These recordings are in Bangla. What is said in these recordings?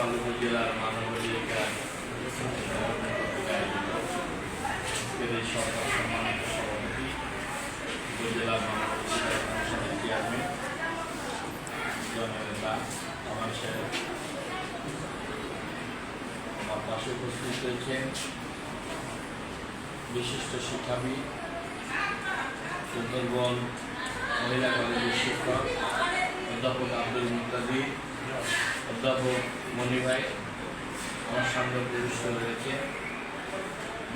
রামপাল উপজেলার মানবাধিকার এই সরকার সম্মানিত সভাপতি, উপজেলা মানবাধিকার কমিশনের চেয়ারম্যান, জননেতা, আমার সাহেব আমার পাশে উপস্থিত রয়েছেন বিশিষ্ট শিক্ষাবিদ, সুন্দরবন মহিলা কলেজের শিক্ষক, অধ্যাপক আব্দুল মুক্তাদি অধ্যাপক মনি ভাই, আমার সামনে প্রবিষ্ট রয়েছে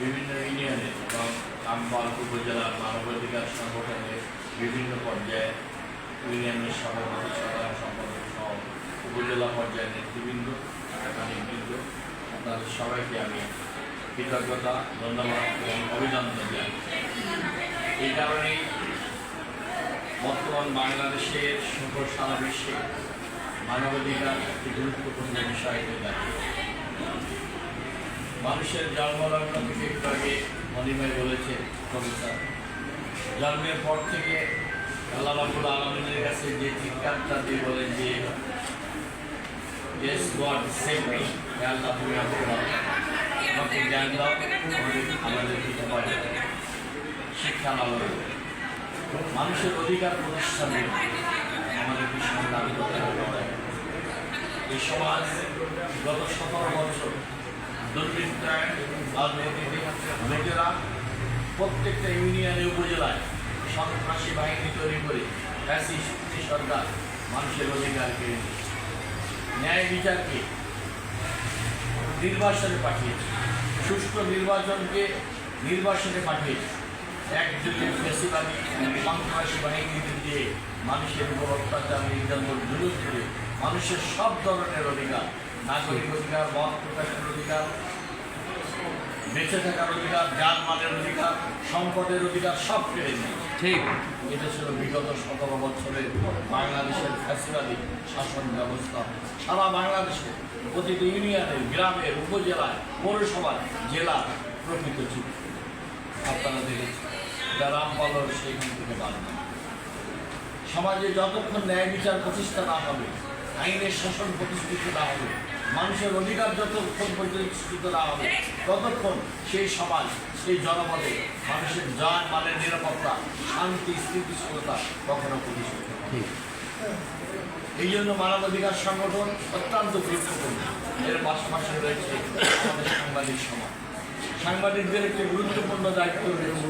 বিভিন্ন ইউনিয়নে এবং আমপাল উপজেলার মানবাধিকার সংগঠনের বিভিন্ন পর্যায়ে ইউনিয়নের সভাপতি সাধারণ সম্পাদক সহ উপজেলা পর্যায়ের নেতৃবৃন্দ একাধিকবৃন্দ আপনাদের সবাইকে আমি কৃতজ্ঞতা, ধন্যবাদ এবং অভিনন্দন জানাই। এই কারণেই বর্তমান বাংলাদেশের সহ সারা বিশ্বে মানবাধিকার একটি গুরুত্বপূর্ণ বিষয় হয়ে দাঁড়িয়ে মানুষের জন্মলগ্ন থেকে একটু আগে মণিময় বলেছে প্রফেসর জন্মের পর থেকে আল্লাহ রাবুল আলমিনের কাছে যে চিৎকারটা দিয়ে বলেন যে yes God save me Allah, তুমি আমাকে জ্ঞান দাও আমাদের- আমাদের শিক্ষা লাভ। মানুষের অধিকার প্রতিষ্ঠানে আমাদেরকে সংগ্রাম করতে হবে। সমাজ গত সতেরো বছর দুর্বৃত্তায় প্রত্যেকটা ইউনিয়নে, উপজেলায় সন্ত্রাসী বাহিনী তৈরি করে ফ্যাসিস্ট সরকার মানুষের অধিকার কেড়ে ন্যায় বিচারকে নির্বাচনে পাঠিয়েছে। সুষ্ঠু নির্বাচনকে নির্বাচনে পাঠিয়েছে। একযোগে ফেসিবাদী সন্ত্রাসী বাহিনীদের দিয়ে মানুষের উপর অত্যাচার, নির্যাতন জুলুম করে মানুষের সব ধরনের অধিকার নাগরিক অধিকার মত প্রকাশের অধিকার বেঁচে থাকার অধিকার যান মালের অধিকার সম্পদের অধিকার সব নিয়েছে ঠিক। এটা ছিল বিগত সতেরো বছরের বাংলাদেশের ফ্যাসিবাদী শাসন ব্যবস্থা। সারা বাংলাদেশে প্রতিটি ইউনিয়নের গ্রামের উপজেলায় পৌরসভায় জেলা প্রকৃত ছিল। আপনারা দেখেছেন যা রামপালর সেইখান থেকে বাদ সমাজে যতক্ষণ ন্যায় বিচার প্রতিষ্ঠা না হবে আইনের শাসন প্রতিষ্ঠিত না হবে মানুষের অধিকার যতক্ষণ প্রতিষ্ঠিত না হবে ততক্ষণ সেই সমাজ সেই জনপদে মানুষের যান মালের নিরাপত্তা শান্তি স্থিতিশীলতা কখনো প্রতিষ্ঠিত। ঠিক। এই জন্য মানবাধিকার সংগঠন অত্যন্ত গুরুত্বপূর্ণ। এর পাশাপাশি রয়েছে আমাদের সাংবাদিক সমাজ। সাংবাদিকদের একটি গুরুত্বপূর্ণ দায়িত্ব রয়েছে।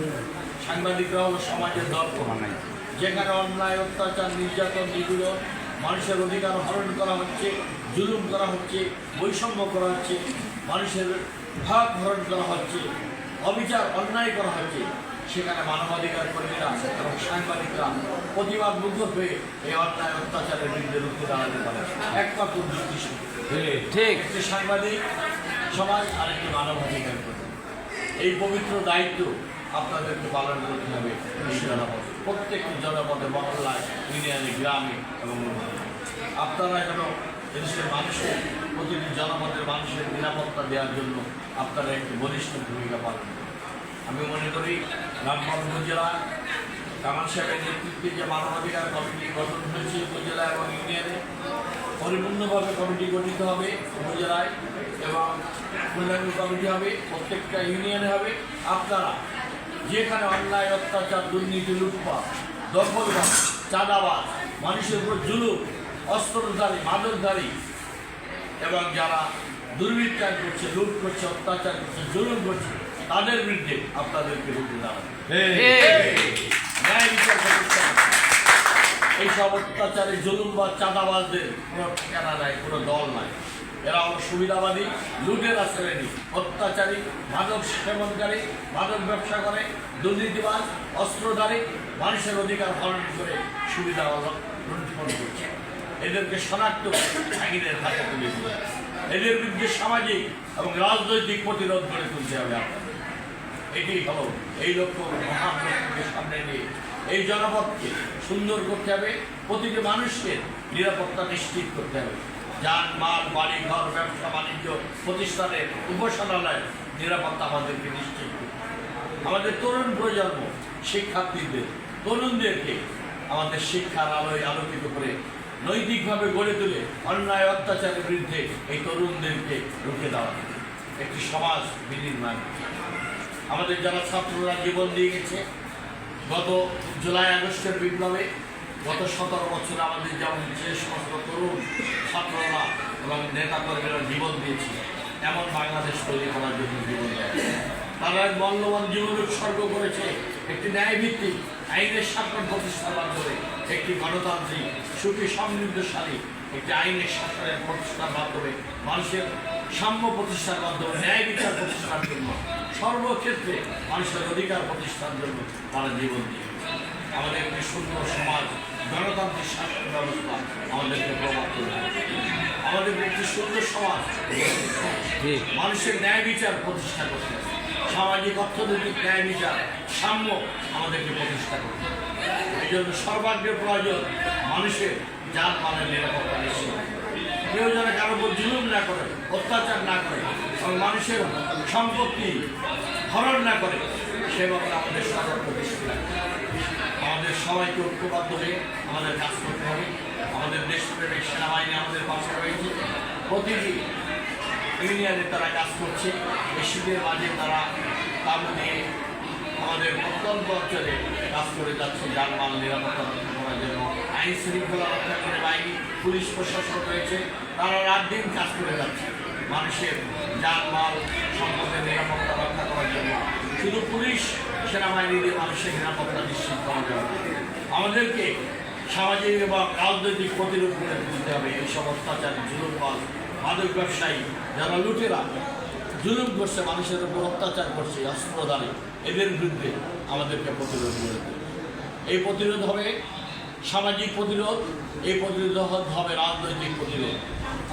সাংবাদিকরা হলো সমাজের দর্প যেখানে অন্যায় অত্যাচার নির্যাতন নিপীড়ন মানুষের অধিকার হরণ করা হচ্ছে জুলুম করা হচ্ছে বৈষম্য করা হচ্ছে মানুষের ভাগ হরণ করা হচ্ছে অবিচার অন্যায় করা হচ্ছে। সেখানে মানবাধিকার কর্মীরা এবং সাংবাদিকরা প্রতিবাদ মুগ্ধ হয়ে এই অন্যায় অত্যাচারের বিরুদ্ধে রুখে দাঁড়াতে পারে। একমাত্র যুক্তি ঠিক। একটি সাংবাদিক সমাজ আর একটি মানবাধিকার কর্মী। এই পবিত্র দায়িত্ব আপনাদেরকে পালন করতে হবে এই জনপদে প্রত্যেকটি জনপদে, মহল্লায় ইউনিয়নে গ্রামে এবং। আপনারা যেন এদেশের মানুষের প্রতিটি জনপদের মানুষের নিরাপত্তা দেওয়ার জন্য আপনারা একটি বলিষ্ঠ ভূমিকা পালন আমি মনে করি রামপাল উপজেলা, কামাল সাহেবের নেতৃত্বে যে মানবাধিকার কমিটি গঠন হয়েছে উপজেলা এবং ইউনিয়নে, পরিপূর্ণভাবে কমিটি গঠিত হবে উপজেলায় এবং কমিটি হবে, প্রত্যেকটা ইউনিয়নে হবে। আপনারা যেখানে অন্যায় অত্যাচার দুর্নীতি লুটপাট দখলবাদ চাঁদাবাদ মানুষের উপর জুলুম অস্ত্রধারী মাদকধারী এবং যারা দুর্বৃত্তায় করছে লুট করছে অত্যাচার করছে জুলুম করছে তাদের বিরুদ্ধে আপনাদেরকে রুখে ন্যায় বিচার করতে এইসব অত্যাচারে জুলুম বা চাঁদাবাজদের কোনো ঠিকানা নাই কোনো দল নাই। এরা হলো সুবিধাবাদী, লুটেরা শ্রেণি অত্যাচারী, মাদক সেবনকারী, মাদক ব্যবসা করে, দুর্নীতিবাজ, অস্ত্রধারী, মানুষের অধিকার হরণ করে সুবিধা লুণ্ঠন করছে। এদেরকে শনাক্ত আইনের হাতে তুলে দিতে এদের বিরুদ্ধে সামাজিক এবং রাজনৈতিক প্রতিরোধ গড়ে তুলতে হবে এটি হলো এই লক্ষ্য মহান লক্ষ্যকে সামনে নিয়ে। এই জনপদকে সুন্দর করতে হবে, প্রতিটি মানুষকে নিরাপত্তা নিশ্চিত করতে হবে। যান, মাল, বাড়ি, ঘর, ব্যবসা, বাণিজ্য প্রতিষ্ঠানের উপাসনালয়, নিরাপত্তা আমাদেরকে নিশ্চিত আমাদের তরুণ প্রজন্ম, শিক্ষার্থীদের, তরুণদেরকে আমাদের শিক্ষার আলোয় আলোকিত করে নৈতিকভাবে গড়ে তুলে অন্যায়, অত্যাচারের বিরুদ্ধে এই তরুণদেরকে রুখে দেওয়া একটি সমাজ বিনির্মাণ। আমাদের যারা ছাত্ররা জীবন দিয়ে গেছে, গত জুলাই আগস্টের বিপ্লবে গত সতেরো বছর আমাদের যেমন যে সমস্ত এবং নেতাকর্মীরা জীবন দিয়েছে। এমন বাংলাদেশ তৈরি করার জন্য জীবন তারা এক মূল্যবান জীবন উৎসর্গ করেছে। একটি ন্যায়ভিত্তিক, আইনের শাসন প্রতিষ্ঠার মাধ্যমে একটি গণতান্ত্রিক, সুখী, সমৃদ্ধশালী একটি আইনের শাসনের প্রতিষ্ঠার মাধ্যমে মানুষের সাম্য প্রতিষ্ঠার মাধ্যমে, ন্যায় বিচার প্রতিষ্ঠার জন্য, সর্বক্ষেত্রে মানুষের অধিকার প্রতিষ্ঠার জন্য তারা জীবন দিয়ে আমাদের একটি সুন্দর সমাজ, গণতান্ত্রিক শাসন ব্যবস্থা আমাদেরকে প্রভাব করবে আমাদের একটি সুন্দর সমাজ মানুষের ন্যায় বিচার প্রতিষ্ঠা করতে। সামাজিক অর্থনৈতিক ন্যায় বিচার সাম্য আমাদেরকে প্রতিষ্ঠা করতে। এই জন্য সর্বাগ্রে প্রয়োজন মানুষের যার মানের নিরাপত্তা নিশ্চিত কেউ যেন কারও উপর জুলুম না করে অত্যাচার না করে এবং মানুষের সম্পত্তি হরণ না করে সে ব্যাপারে আমাদের সতর্ক দৃষ্টি রাখতে হবে। আমাদের সবাইকে ঐক্যবদ্ধ হয়ে আমাদের কাজ করতে হবে। আমাদের দেশপ্রেমিক সেনাবাহিনী আমাদের পাশে রয়েছে। প্রতিটি ইউনিয়নে তারা কাজ করছে। শীতের মাঝে তারা তাবু দিয়ে আমাদের প্রত্যন্ত অঞ্চলে কাজ করে যাচ্ছে। যানবাহন নিরাপত্তা রক্ষা করার জন্য, আইন শৃঙ্খলা রক্ষা করে বাহিনী, পুলিশ প্রশাসন রয়েছে। তারা রাত দিন কাজ করে যাচ্ছে। মানুষের যানমাল সম্পদের নিরাপত্তা রক্ষা করার জন্য। শুধু পুলিশ সেনাবাহিনী মানুষের নিরাপত্তা নিশ্চিত করা যাবে আমাদেরকে সামাজিক এবং রাজনৈতিক প্রতিরোধ করে তুলতে হবে এইসব অত্যাচার জুলুমবাদ মাদক ব্যবসায়ী, যারা লুটেরা, জুলুম করছে, মানুষের উপর অত্যাচার করছে অস্ত্রধারী এদের বিরুদ্ধে আমাদেরকে প্রতিরোধ করে। এই প্রতিরোধ হবে সামাজিক প্রতিরোধ এই প্রতিরোধ হবে রাজনৈতিক প্রতিরোধ।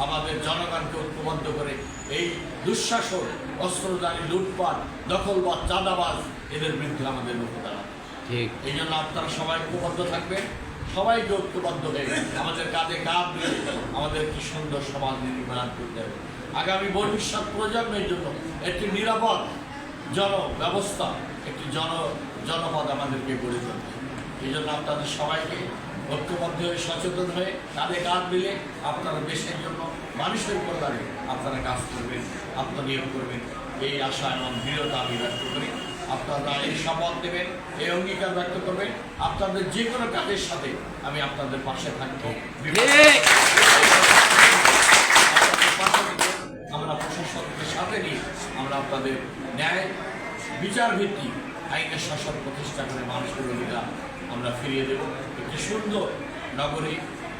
আমাদের জনগণকে ঐক্যবদ্ধ করে এই দুঃশাসন অস্ত্রধারী লুটপাট দখলবাদ চাঁদাবাজ এদের বিরুদ্ধে আমাদের লক্ষ্য দাঁড়াবে ঠিক। এই জন্য আপনারা সবাই ঐক্যবদ্ধ থাকবেন। সবাইকে ঐক্যবদ্ধ হয়ে আমাদের কাঁধে কাঁধ মিলে আমাদের কি সুন্দর সমাজ নির্মাণ করতে হবে আগামী ভবিষ্যৎ প্রজন্মের জন্য একটি নিরাপদ জন ব্যবস্থা একটি জন জনপদ আমাদেরকে গড়ে তুলতে। এই জন্য আপনাদের সবাইকে ঐক্যবদ্ধ হয়ে সচেতন হয়ে কাঁধে কাঁধ মিলে আপনারা দেশের জন্য মানুষের কল্যাণে আপনারা কাজ করবেন আত্মনিয়োগ করবেন। এই আশা এবং দৃঢ়তা আমি ব্যক্ত করি। আপনারা এই শপথ দেবেন, এই অঙ্গীকার ব্যক্ত করবেন। আপনাদের যে কোনো কাজের সাথে আমি আপনাদের পাশে থাকব। আমরা প্রশাসনকে সাথে নিয়ে আমরা আপনাদের ন্যায় বিচার ভিত্তিক আইনের শাসন প্রতিষ্ঠা করে মানুষের অধিকার আমরা ফিরিয়ে দেব। একটি সুন্দর নগরী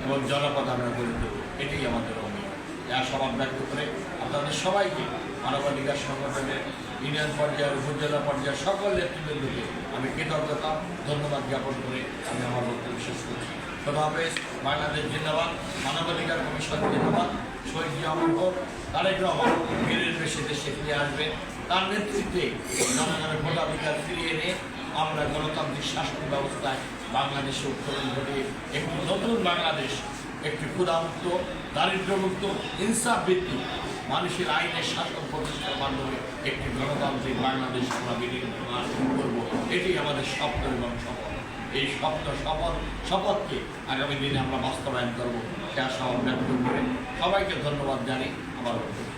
এবং জনপদ আমরা গড়ে দেবো এটাই আমাদের অঙ্গীকার। এই আশাবাদ ব্যক্ত করে আপনাদের সবাইকে মানবাধিকার সংগঠনের ইউনিয়ন পর্যায়ের, উপজেলা পর্যায়ের সকল নেতৃবৃন্দকে আমি কৃতজ্ঞতা, ধন্যবাদ জ্ঞাপন করে আমি আমার বক্তব্য শেষ করছি। খোদা হাফেজ, বাংলাদেশ জিন্দাবাদ, মানবাধিকার কমিশন জিন্দাবাদ, শহীদ জিয়াউল হক তারেক রহমান, বীরের বেশি দেশে ফিরে আসবে। তার নেতৃত্বে জনগণের ভোটাধিকার ফিরিয়ে এনে আমরা গণতান্ত্রিক শাসন ব্যবস্থায় বাংলাদেশে উত্তরণ ঘটে একটি নতুন বাংলাদেশ, একটি ক্ষুধামুক্ত, দারিদ্র্যমুক্ত ইনসাফ ভিত্তিক মানুষের আইনের শাসন প্রতিষ্ঠার মাধ্যমে একটি গণতান্ত্রিক বাংলাদেশ আমরা বিনির্মাণ করব। এটি আমাদের স্বপ্ন এবং শপথ। এই স্বপ্ন শপথ, শপথকে আগামী দিনে আমরা বাস্তবায়ন করব। সে আশা ব্যক্ত করে সবাইকে ধন্যবাদ জানি আমার বক্তব্য